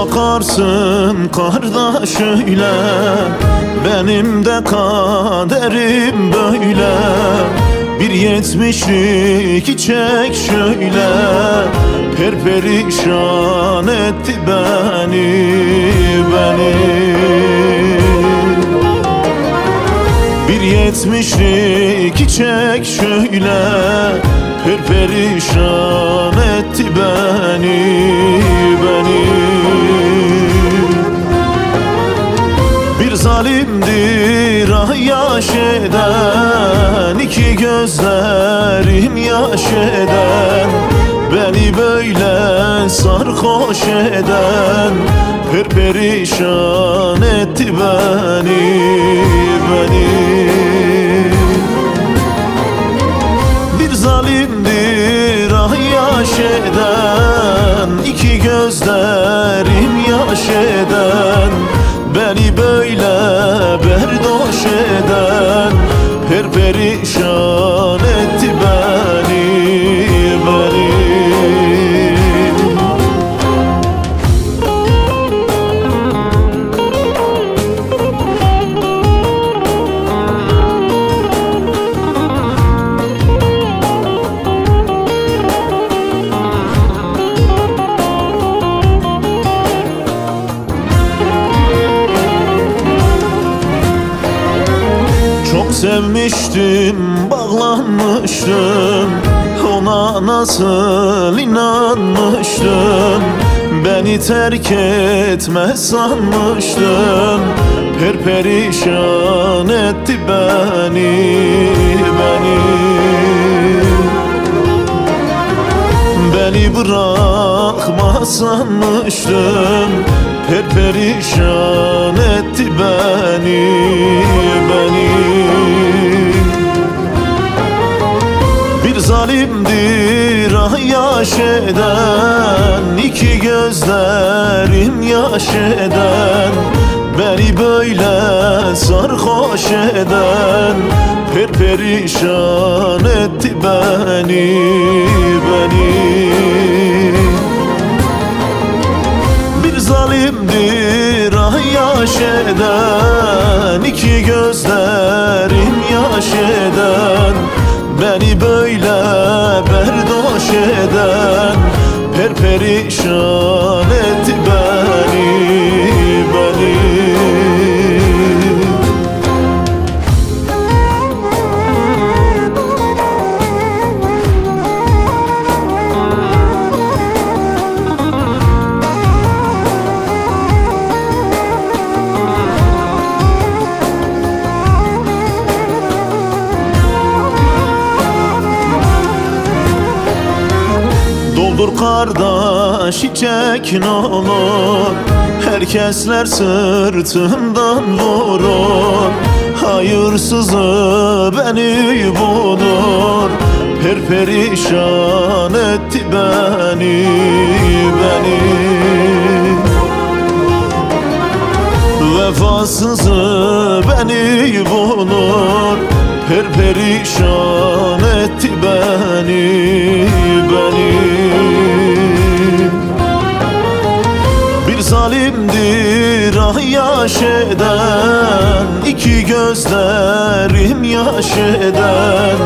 Bakarsın kardeş öyle. Benim de kaderim böyle. Bir yetmişlik çek şöyle. Perperişan etti beni beni. Bir yetmişlik çek şöyle. Perperişan Bir zalimdir ah yaş eden iki gözlerim yaş eden Beni böyle sarhoş eden Perperişan etti beni beni. Bir zalimdir ah yaş eden iki gözlerim Perperişan sevmiştim, bağlanmıştım. Ona nasıl inanmıştım? Beni terk etmez sanmıştım. Perperişan etti beni, beni. Beni bırakmaz sanmıştım. Perperişan etti beni, beni Bir zalimdir ah yaş eden iki gözlerim yaş eden. Beni böyle sarhoş eden Perperişan etti beni, beni. Bir zalimdir ah yaş eden iki gözlerim yaş eden Perperişan etti Doldur kardeş içek ne olur? Herkesler sırtımdan vurur. Hayırsızı beni bulur. Perperişan etti beni, beni. Vefasızı beni bulur. Perperişan etti ah yaş eden iki gözlerim yaş eden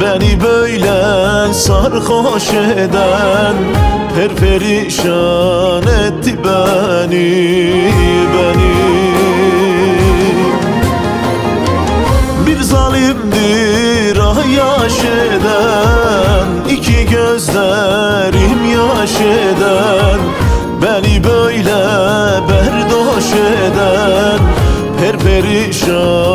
Beni böyle sarhoş eden Perperişan etti beni, beni. Bir zalimdir ah yaş eden iki gözlerim yaş eden Beni böyle berdoş eden Perperişan